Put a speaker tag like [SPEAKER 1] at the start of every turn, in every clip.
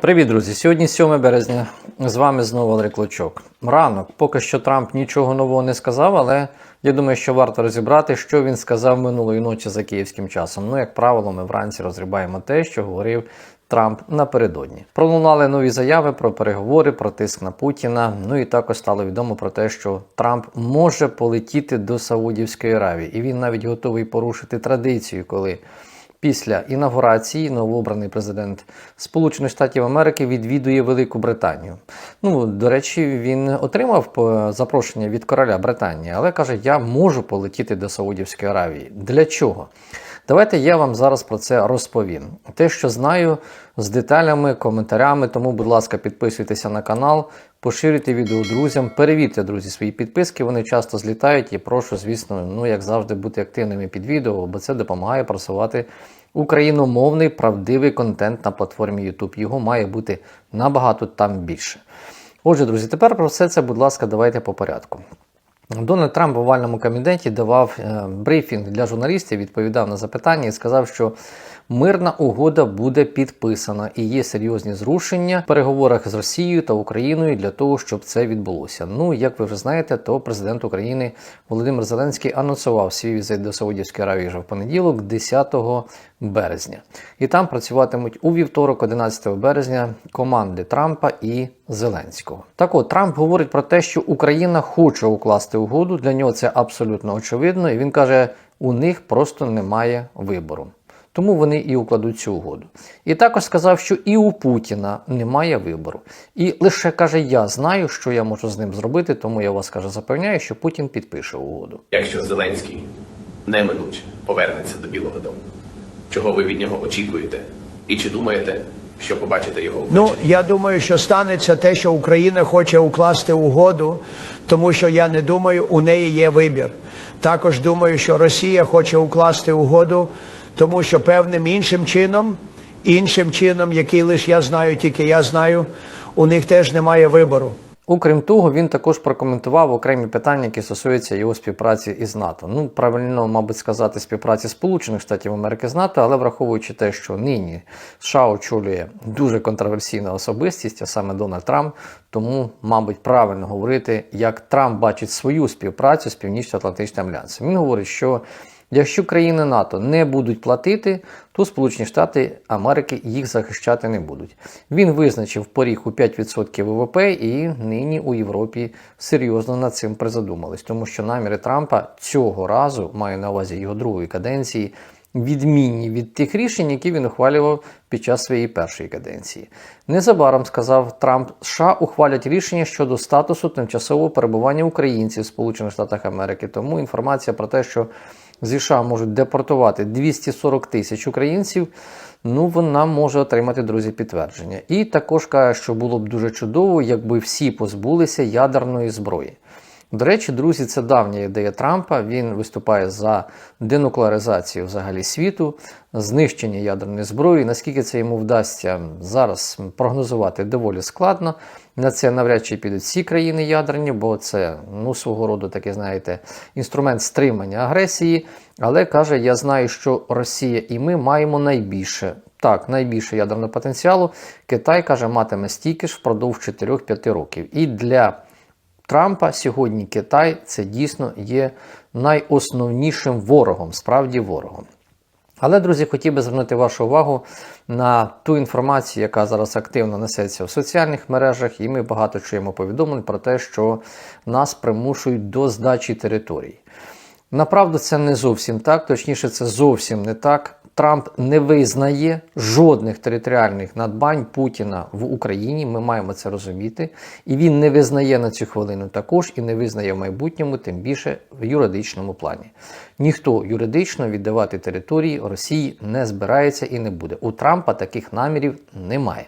[SPEAKER 1] Привіт, друзі! Сьогодні 7 березня. З вами знову Андрій Клочок. Ранок. Поки що Трамп нічого нового не сказав, але я думаю, що варто розібрати, що він сказав минулої ночі за київським часом. Ну, як правило, ми вранці розрібаємо те, що говорив Трамп напередодні. Пролунали нові заяви про переговори, про тиск на Путіна. Ну і також стало відомо про те, що Трамп може полетіти до Саудівської Аравії, і він навіть готовий порушити традицію, коли. Після інаугурації новообраний президент Сполучених Штатів Америки відвідує Велику Британію. Ну, до речі, він отримав е, запрошення від короля Британії, але каже: я можу полетіти до Саудівської Аравії. Для чого? Давайте я вам зараз про це розповім. Те, що знаю, з деталями, коментарями. Тому, будь ласка, підписуйтеся на канал, поширюйте відео друзям, перевірте, друзі, свої підписки. Вони часто злітають і прошу, звісно, ну як завжди, бути активними під відео, бо це допомагає просувати україномовний правдивий контент на платформі YouTube. Його має бути набагато там більше. Отже, друзі, тепер про все це, будь ласка, давайте по порядку. Дональд Трамп в овальному кабінеті давав е, брифінг для журналістів, відповідав на запитання і сказав, що мирна угода буде підписана і є серйозні зрушення в переговорах з Росією та Україною для того, щоб це відбулося. Ну, як ви вже знаєте, то президент України Володимир Зеленський анонсував свій візит до Саудівської Аравії вже в понеділок, 10 березня. І там працюватимуть у вівторок, 11 березня, команди Трампа і Зеленського. Так от Трамп говорить про те, що Україна хоче укласти угоду. Для нього це абсолютно очевидно. І він каже, у них просто немає вибору. Тому вони і укладуть цю угоду. І також сказав, що і у Путіна немає вибору. І лише каже: Я знаю, що я можу з ним зробити, тому я вас каже, запевняю, що Путін підпише угоду.
[SPEAKER 2] якщо Зеленський неминуче повернеться до Білого Дому? Чого ви від нього очікуєте? І чи думаєте, що побачите його
[SPEAKER 3] Ну, я думаю, що станеться те, що Україна хоче укласти угоду, тому що я не думаю, у неї є вибір. Також думаю, що Росія хоче укласти угоду, тому що певним іншим чином, іншим чином, який лише я знаю, тільки я знаю, у них теж немає вибору.
[SPEAKER 1] Окрім того, він також прокоментував окремі питання, які стосуються його співпраці із НАТО. Ну, правильно, мабуть, сказати, співпраці Сполучених Штатів Америки з НАТО, але враховуючи те, що нині США очолює дуже контроверсійна особистість, а саме Дональд Трамп, тому, мабуть, правильно говорити, як Трамп бачить свою співпрацю з Північно-Атлантичним альянсом. Він говорить, що Якщо країни НАТО не будуть платити, то Сполучені Штати Америки їх захищати не будуть. Він визначив поріг у 5% ВВП, і нині у Європі серйозно над цим призадумались, тому що наміри Трампа цього разу маю на увазі його другої каденції. Відмінні від тих рішень, які він ухвалював під час своєї першої каденції. Незабаром сказав Трамп, США ухвалять рішення щодо статусу тимчасового перебування українців в Сполучених Штатах Америки. Тому інформація про те, що зі США можуть депортувати 240 тисяч українців, ну вона може отримати друзі підтвердження. І також каже, що було б дуже чудово, якби всі позбулися ядерної зброї. До речі, друзі, це давня ідея Трампа. Він виступає за денуклеаризацію взагалі світу, знищення ядерної зброї. Наскільки це йому вдасться зараз прогнозувати доволі складно. На це навряд чи підуть всі країни ядерні, бо це ну свого роду такий, знаєте, інструмент стримання агресії. Але каже, я знаю, що Росія і ми маємо найбільше. Так, найбільше ядерного потенціалу. Китай каже, матиме стільки ж впродовж 4-5 років. І для Трампа сьогодні Китай це дійсно є найосновнішим ворогом, справді ворогом. Але, друзі, хотів би звернути вашу увагу на ту інформацію, яка зараз активно несеться в соціальних мережах, і ми багато чуємо повідомлень про те, що нас примушують до здачі територій. Направду, це не зовсім так, точніше, це зовсім не так. Трамп не визнає жодних територіальних надбань Путіна в Україні. Ми маємо це розуміти. І він не визнає на цю хвилину також і не визнає в майбутньому, тим більше в юридичному плані. Ніхто юридично віддавати території Росії не збирається і не буде. У Трампа таких намірів немає.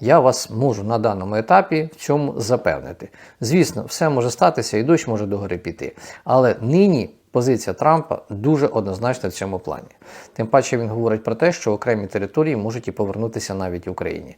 [SPEAKER 1] Я вас можу на даному етапі в цьому запевнити. Звісно, все може статися і дощ може догори піти. Але нині позиція Трампа дуже однозначна в цьому плані. Тим паче він говорить про те, що окремі території можуть і повернутися навіть Україні.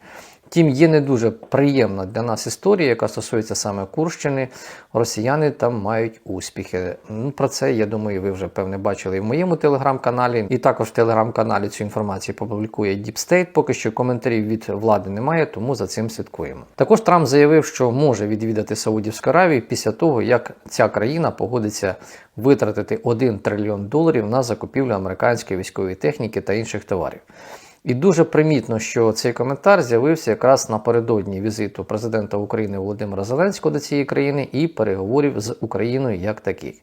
[SPEAKER 1] Втім, є не дуже приємна для нас історія, яка стосується саме Курщини. Росіяни там мають успіхи. Ну, про це, я думаю, ви вже певне бачили і в моєму телеграм-каналі, і також в телеграм-каналі цю інформацію публікує State. Поки що коментарів від влади немає, тому за цим слідкуємо. Також Трамп заявив, що може відвідати Саудівську Аравію після того, як ця країна погодиться витратити 1 трильйон доларів на закупівлю американської військової техніки та інших товарів. І дуже примітно, що цей коментар з'явився якраз напередодні візиту президента України Володимира Зеленського до цієї країни і переговорів з Україною як таких.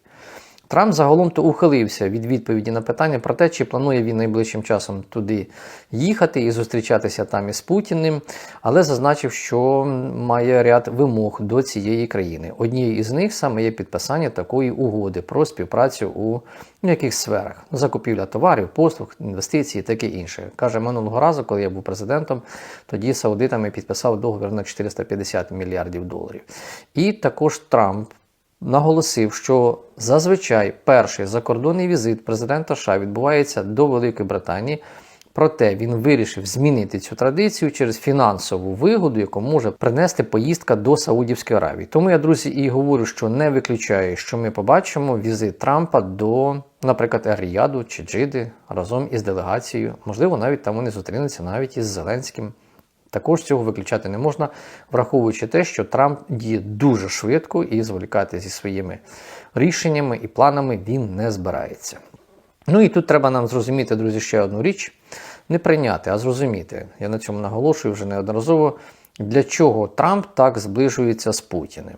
[SPEAKER 1] Трамп загалом то ухилився від відповіді на питання про те, чи планує він найближчим часом туди їхати і зустрічатися там із Путіним, але зазначив, що має ряд вимог до цієї країни. Однією із них саме є підписання такої угоди про співпрацю у яких сферах закупівля товарів, послуг, інвестицій, таке інше. Каже, минулого разу, коли я був президентом, тоді саудитами підписав договір на 450 мільярдів доларів. І також Трамп наголосив, що зазвичай перший закордонний візит президента США відбувається до Великої Британії. Проте він вирішив змінити цю традицію через фінансову вигоду, яку може принести поїздка до Саудівської Аравії. Тому я, друзі, і говорю, що не виключаю, що ми побачимо візит Трампа до, наприклад, Ер-Ріяду чи Джиди разом із делегацією. Можливо, навіть там вони зустрінуться навіть із Зеленським. Також цього виключати не можна, враховуючи те, що Трамп діє дуже швидко і зволікати зі своїми рішеннями і планами він не збирається. Ну і тут треба нам зрозуміти, друзі, ще одну річ: не прийняти, а зрозуміти. Я на цьому наголошую вже неодноразово, для чого Трамп так зближується з Путіним.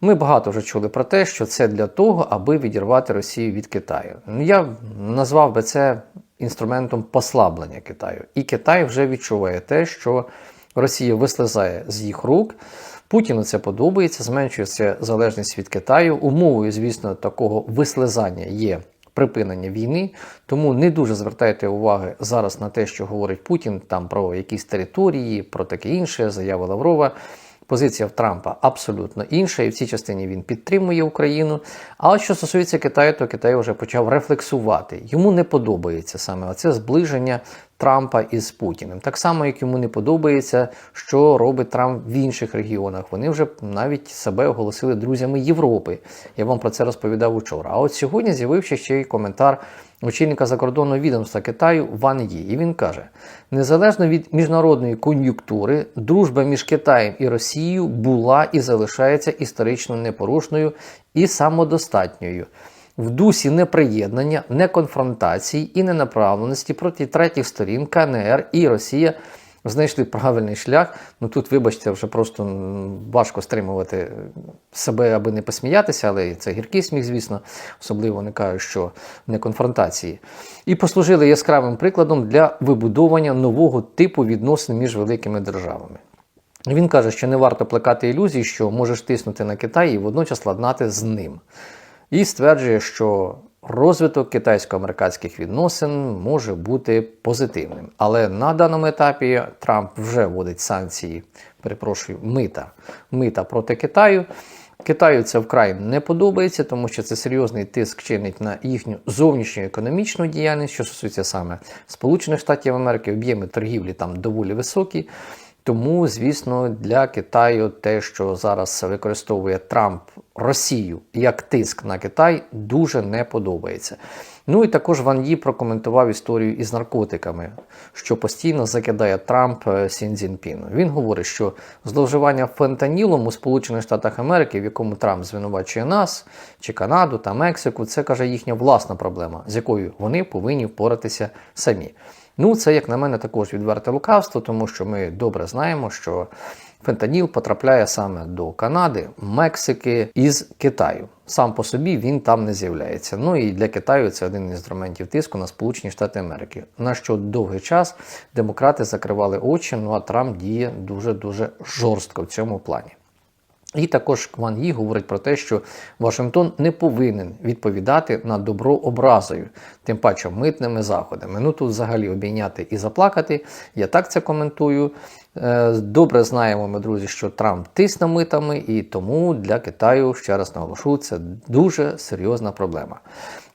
[SPEAKER 1] Ми багато вже чули про те, що це для того, аби відірвати Росію від Китаю. Я назвав би це інструментом послаблення Китаю. І Китай вже відчуває те, що Росія вислизає з їх рук. Путіну це подобається, зменшується залежність від Китаю. Умовою, звісно, такого вислизання є припинення війни. Тому не дуже звертайте уваги зараз на те, що говорить Путін там про якісь території, про таке інше, заява Лаврова. Позиція в Трампа абсолютно інша, і в цій частині він підтримує Україну. А от що стосується Китаю, то Китай вже почав рефлексувати. Йому не подобається саме оце зближення Трампа із Путіним. Так само, як йому не подобається, що робить Трамп в інших регіонах. Вони вже навіть себе оголосили друзями Європи. Я вам про це розповідав учора. А от сьогодні з'явився ще й коментар очільника закордонного відомства Китаю Ван Ї. І він каже: незалежно від міжнародної кон'юнктури, дружба між Китаєм і Росією була і залишається історично непорушною і самодостатньою. В дусі неприєднання, неконфронтації і ненаправленості проти третіх сторін КНР і Росія знайшли правильний шлях. Ну тут, вибачте, вже просто важко стримувати себе, аби не посміятися, але це гіркий сміх, звісно, особливо не кажуть, що не конфронтації. І послужили яскравим прикладом для вибудовування нового типу відносин між великими державами. Він каже, що не варто плекати ілюзій, що можеш тиснути на Китай і водночас ладнати з ним. І стверджує, що розвиток китайсько-американських відносин може бути позитивним. Але на даному етапі Трамп вже вводить санкції, перепрошую, мита, мита проти Китаю. Китаю це вкрай не подобається, тому що це серйозний тиск чинить на їхню зовнішню економічну діяльність, що стосується саме Сполучених Штатів Америки, об'єми торгівлі там доволі високі. Тому, звісно, для Китаю те, що зараз використовує Трамп Росію як тиск на Китай, дуже не подобається. Ну і також Ван Ї прокоментував історію із наркотиками, що постійно закидає Трамп е, Сін Цзіньпіну. Він говорить, що зловживання фентанілом у Сполучених Штатах Америки, в якому Трамп звинувачує нас, чи Канаду та Мексику, це каже їхня власна проблема, з якою вони повинні впоратися самі. Ну, це, як на мене, також відверте лукавство, тому що ми добре знаємо, що фентаніл потрапляє саме до Канади, Мексики із Китаю. Сам по собі він там не з'являється. Ну і для Китаю це один інструментів тиску на Сполучені Штати Америки. На що довгий час демократи закривали очі, ну а Трамп діє дуже-дуже жорстко в цьому плані. І також Кван Ї говорить про те, що Вашингтон не повинен відповідати на добро образою, тим паче митними заходами. Ну тут взагалі обійняти і заплакати. Я так це коментую. Е, Добре знаємо ми, друзі, що Трамп тисне митами, і тому для Китаю, ще раз наголошу, це дуже серйозна проблема.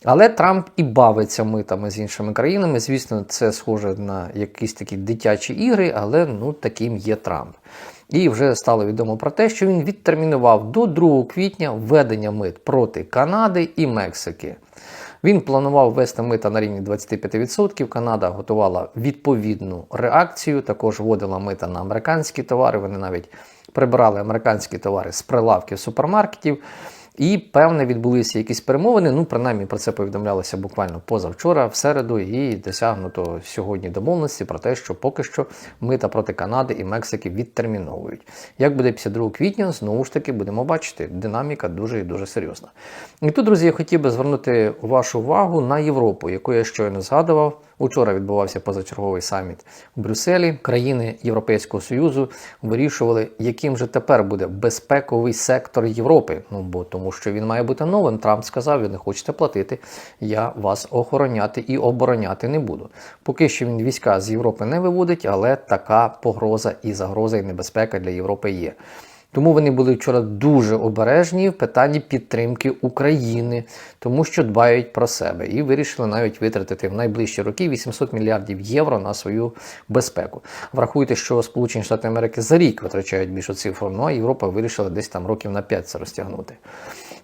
[SPEAKER 1] Але Трамп і бавиться митами з іншими країнами. Звісно, це схоже на якісь такі дитячі ігри, але ну таким є Трамп. І вже стало відомо про те, що він відтермінував до 2 квітня введення мит проти Канади і Мексики. Він планував ввести мита на рівні 25%. Канада готувала відповідну реакцію, також вводила мита на американські товари. Вони навіть прибирали американські товари з прилавків супермаркетів. І певне відбулися якісь перемовини. Ну, принаймні про це повідомлялося буквально позавчора, в середу, і досягнуто сьогодні домовленості про те, що поки що мита проти Канади і Мексики відтерміновують. Як буде 52 квітня, знову ж таки будемо бачити, динаміка дуже і дуже серйозна. І тут, друзі, я хотів би звернути вашу увагу на Європу, яку я щойно згадував. Учора відбувався позачерговий саміт у Брюсселі. Країни Європейського Союзу вирішували, яким же тепер буде безпековий сектор Європи. Ну бо тому, що він має бути новим. Трамп сказав: ви не хочете платити, я вас охороняти і обороняти не буду. Поки що він війська з Європи не виводить, але така погроза і загроза і небезпека для Європи є. Тому вони були вчора дуже обережні в питанні підтримки України, тому що дбають про себе і вирішили навіть витратити в найближчі роки 800 мільярдів євро на свою безпеку. Врахуйте, що Сполучені Штати Америки за рік витрачають більшу цифру, ну а Європа вирішила десь там років на 5 це розтягнути.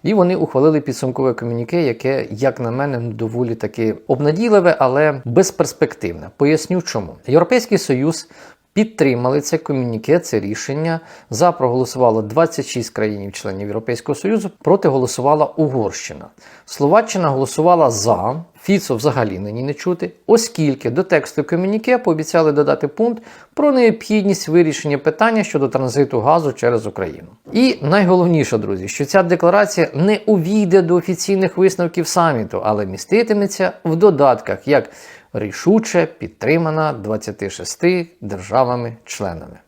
[SPEAKER 1] І вони ухвалили підсумкове комюніке, яке, як на мене, ну, доволі таки обнадійливе, але безперспективне. Поясню чому. Європейський Союз Підтримали це комюніке, це рішення. За проголосувало 26 країн-членів Європейського Союзу, проти голосувала Угорщина. Словаччина голосувала за. Фіцо взагалі нині не чути, оскільки до тексту комюніке пообіцяли додати пункт про необхідність вирішення питання щодо транзиту газу через Україну. І найголовніше, друзі, що ця декларація не увійде до офіційних висновків саміту, але міститиметься в додатках як рішуче підтримана 26 державами-членами.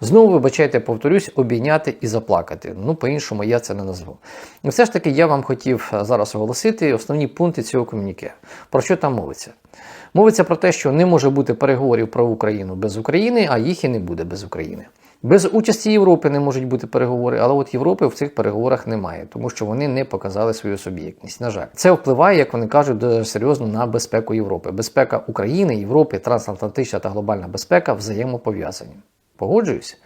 [SPEAKER 1] Знову, вибачайте, повторюсь, обійняти і заплакати. Ну, по-іншому я це не назву. І все ж таки я вам хотів зараз оголосити основні пункти цього комуніке. Про що там мовиться? Мовиться про те, що не може бути переговорів про Україну без України, а їх і не буде без України. Без участі Європи не можуть бути переговори, але от Європи в цих переговорах немає, тому що вони не показали свою суб'єктність. На жаль, це впливає, як вони кажуть, дуже серйозно на безпеку Європи. Безпека України, Європи, трансатлантична та глобальна безпека взаємопов'язані. Погоджуюсь.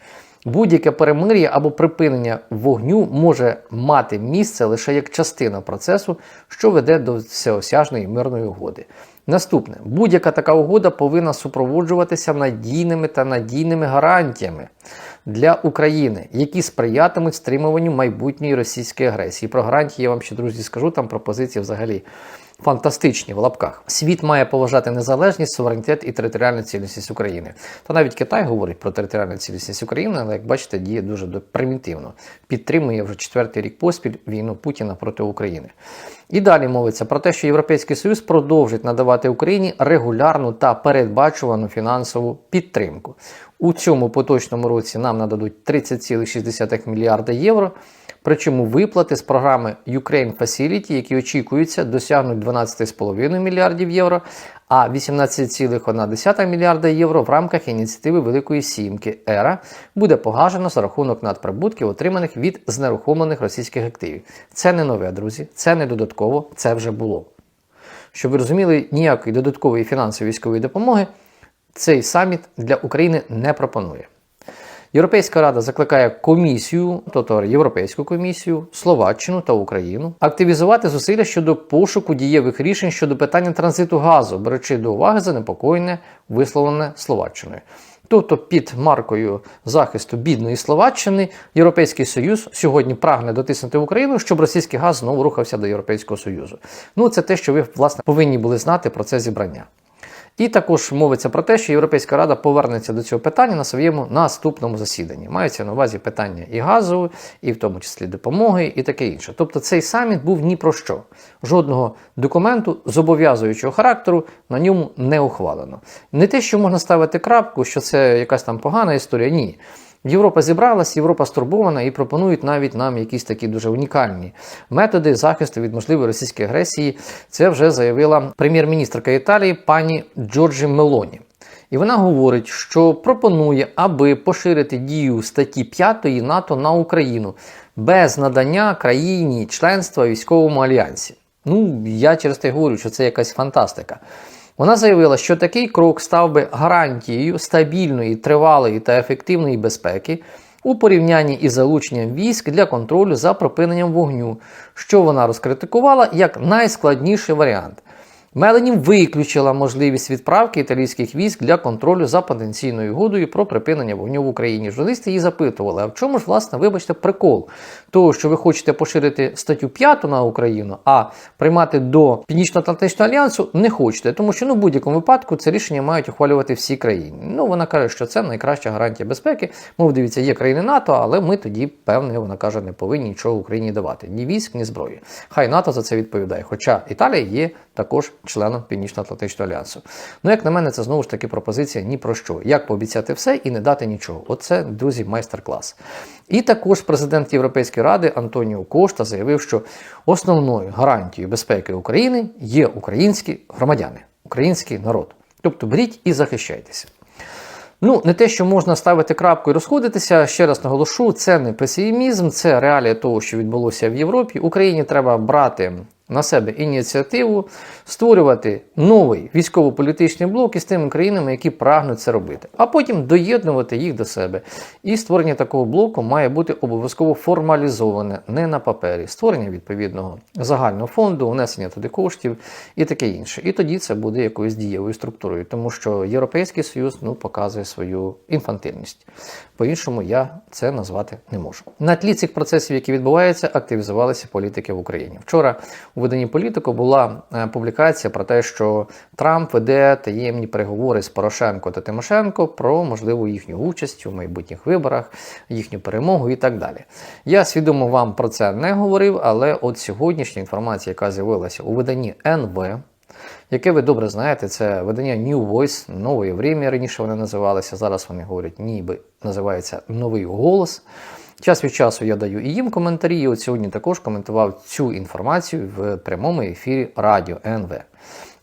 [SPEAKER 1] Будь-яке перемир'я або припинення вогню може мати місце лише як частина процесу, що веде до всеосяжної мирної угоди. Наступне, будь-яка така угода повинна супроводжуватися надійними та надійними гарантіями для України, які сприятимуть стримуванню майбутньої російської агресії. Про гарантії я вам ще друзі скажу, там пропозиції взагалі фантастичні в лапках. Світ має поважати незалежність, суверенітет і територіальну цілісність України. Та навіть Китай говорить про територіальну цілісність України, але як бачите, діє дуже примітивно. Підтримує вже четвертий рік поспіль війну Путіна проти України. І далі мовиться про те, що Європейський Союз продовжить надавати Україні регулярну та передбачувану фінансову підтримку. У цьому поточному році нам нададуть 30,6 мільярда євро. Причому виплати з програми Ukraine Facility, які очікуються, досягнуть 12,5 мільярдів євро, а 18,1 мільярда євро в рамках ініціативи Великої Сімки ЕРА буде погашено за рахунок надприбутків, отриманих від знерухомлених російських активів. Це не нове, друзі, це не додатково, це вже було. Щоб ви розуміли, ніякої додаткової фінансової військової допомоги цей саміт для України не пропонує. Європейська рада закликає комісію, тобто Європейську комісію, Словаччину та Україну активізувати зусилля щодо пошуку дієвих рішень щодо питання транзиту газу, беручи до уваги занепокоєння, висловлене Словаччиною. Тобто під маркою захисту бідної Словаччини Європейський Союз сьогодні прагне дотиснути Україну, щоб російський газ знову рухався до Європейського Союзу. Ну це те, що ви власне повинні були знати про це зібрання. І також мовиться про те, що Європейська рада повернеться до цього питання на своєму наступному засіданні. Маються на увазі питання і газу, і в тому числі допомоги, і таке інше. Тобто цей саміт був ні про що. Жодного документу зобов'язуючого характеру на ньому не ухвалено. Не те, що можна ставити крапку, що це якась там погана історія, ні. Європа зібралась, Європа стурбована і пропонують навіть нам якісь такі дуже унікальні методи захисту від можливої російської агресії. Це вже заявила прем'єр-міністрка Італії пані Джорджі Мелоні. І вона говорить, що пропонує, аби поширити дію статті 5 НАТО на Україну без надання країні членства військовому альянсі. Ну, я через те говорю, що це якась фантастика. Вона заявила, що такий крок став би гарантією стабільної, тривалої та ефективної безпеки у порівнянні із залученням військ для контролю за припиненням вогню, що вона розкритикувала як найскладніший варіант. Меленім виключила можливість відправки італійських військ для контролю за потенційною угодою про припинення вогню в Україні. Журналісти її запитували: а в чому ж, власне, вибачте, прикол того, що ви хочете поширити статтю 5 на Україну, а приймати до Північно-Атлантичного альянсу не хочете, тому що ну в будь-якому випадку це рішення мають ухвалювати всі країни. Ну вона каже, що це найкраща гарантія безпеки. Мов дивіться, є країни НАТО, але ми тоді, певне, вона каже, не повинні нічого Україні давати ні військ, ні зброї. Хай НАТО за це відповідає. Хоча Італія є також членом Північно-Атлантичного альянсу. Ну, як на мене, це знову ж таки пропозиція ні про що. Як пообіцяти все і не дати нічого. Оце, друзі, майстер-клас. І також президент Європейської ради Антоніо Кошта заявив, що основною гарантією безпеки України є українські громадяни, український народ. Тобто беріть і захищайтеся. Ну, не те, що можна ставити крапку і розходитися. Ще раз наголошу, це не песимізм, це реалія того, що відбулося в Європі. Україні треба брати на себе ініціативу, створювати новий військово-політичний блок із тими країнами, які прагнуть це робити, а потім доєднувати їх до себе. І створення такого блоку має бути обов'язково формалізоване, не на папері. Створення відповідного загального фонду, внесення туди коштів і таке інше. І тоді це буде якоюсь дієвою структурою, тому що Європейський Союз ну, показує свою інфантильність. По-іншому я це назвати не можу. На тлі цих процесів, які відбуваються, активізувалися політики в Україні. Вчора у виданні політику була е, публікація про те, що Трамп веде таємні переговори з Порошенко та Тимошенко про можливу їхню участь у майбутніх виборах, їхню перемогу і так далі. Я свідомо вам про це не говорив, але от сьогоднішня інформація, яка з'явилася у виданні НВ. Яке ви добре знаєте, це видання New Voice, нової время раніше вони називалися. Зараз вони говорять, ніби називається новий голос. Час від часу я даю і їм коментарі. І от сьогодні також коментував цю інформацію в прямому ефірі Радіо НВ.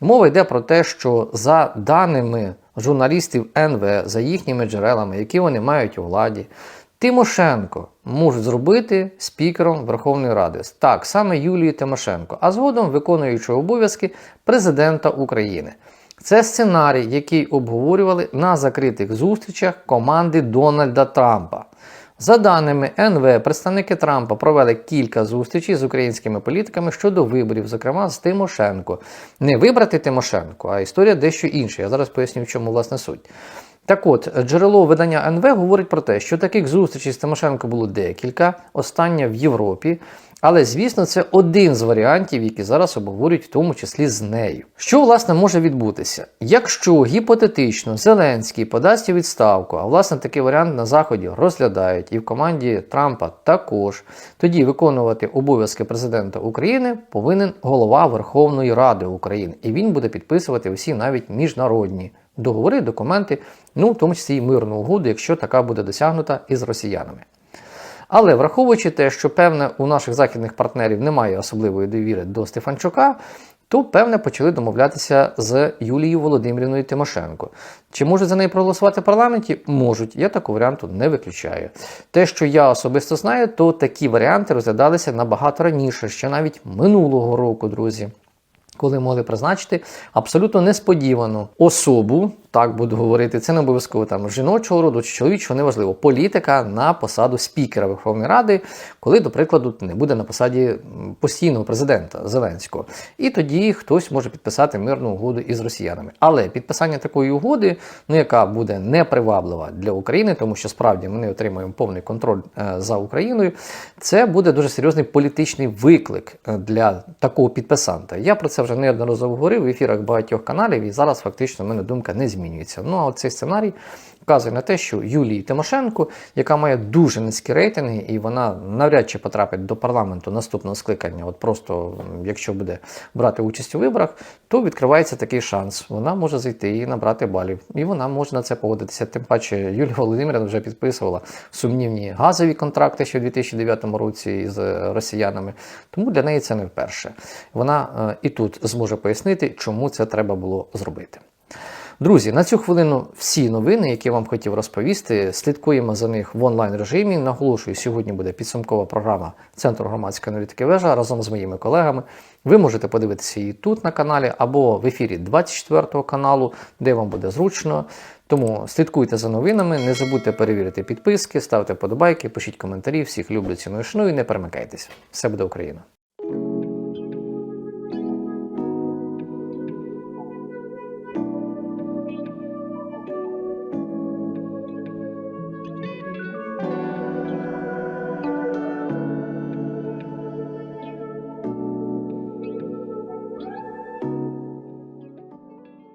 [SPEAKER 1] Мова йде про те, що за даними журналістів НВ, за їхніми джерелами, які вони мають у владі, Тимошенко можуть зробити спікером Верховної Ради. Так, саме Юлію Тимошенко, а згодом виконуючи обов'язки президента України. Це сценарій, який обговорювали на закритих зустрічах команди Дональда Трампа. За даними НВ, представники Трампа провели кілька зустрічей з українськими політиками щодо виборів, зокрема з Тимошенко. Не вибрати Тимошенко, а історія дещо інша. Я зараз поясню, в чому власне суть. Так от, джерело видання НВ говорить про те, що таких зустрічей з Тимошенко було декілька, остання в Європі. Але, звісно, це один з варіантів, які зараз обговорюють, в тому числі з нею. Що власне може відбутися? Якщо гіпотетично Зеленський подасть у відставку, а власне такий варіант на заході розглядають, і в команді Трампа також, тоді виконувати обов'язки президента України повинен голова Верховної Ради України, і він буде підписувати усі навіть міжнародні договори, документи, ну в тому числі і мирну угоду, якщо така буде досягнута із росіянами. Але враховуючи те, що певне у наших західних партнерів немає особливої довіри до Стефанчука, то певне почали домовлятися з Юлією Володимирівною Тимошенко. Чи можуть за неї проголосувати в парламенті? Можуть. Я такого варіанту не виключаю. Те, що я особисто знаю, то такі варіанти розглядалися набагато раніше, ще навіть минулого року, друзі. Коли могли призначити абсолютно несподівану особу, так буду говорити, це не обов'язково там жіночого роду чи чоловічого, неважливо, політика на посаду спікера Верховної Ради, коли, до прикладу, не буде на посаді постійного президента Зеленського. І тоді хтось може підписати мирну угоду із росіянами. Але підписання такої угоди, ну яка буде неприваблива для України, тому що справді ми не отримаємо повний контроль е, за Україною, це буде дуже серйозний політичний виклик е, для такого підписанта. Я про це вже неодноразово говорив в ефірах багатьох каналів, і зараз фактично в мене думка не змінюється. Ну а цей сценарій вказує на те, що Юлії Тимошенко, яка має дуже низькі рейтинги, і вона навряд чи потрапить до парламенту наступного скликання, от просто якщо буде брати участь у виборах, то відкривається такий шанс. Вона може зайти і набрати балів, і вона може на це погодитися. Тим паче Юлія Володимирівна вже підписувала сумнівні газові контракти ще в 2009 році з росіянами. Тому для неї це не вперше. Вона е, і тут зможе пояснити, чому це треба було зробити. Друзі, на цю хвилину всі новини, які я вам хотів розповісти. Слідкуємо за них в онлайн режимі. Наголошую, сьогодні буде підсумкова програма Центру громадської аналітики вежа разом з моїми колегами. Ви можете подивитися її тут на каналі або в ефірі 24 каналу, де вам буде зручно. Тому слідкуйте за новинами, не забудьте перевірити підписки, ставте подобайки, пишіть коментарі. Всіх люблю, ціную, шаную і не перемикайтесь. Все буде Україна!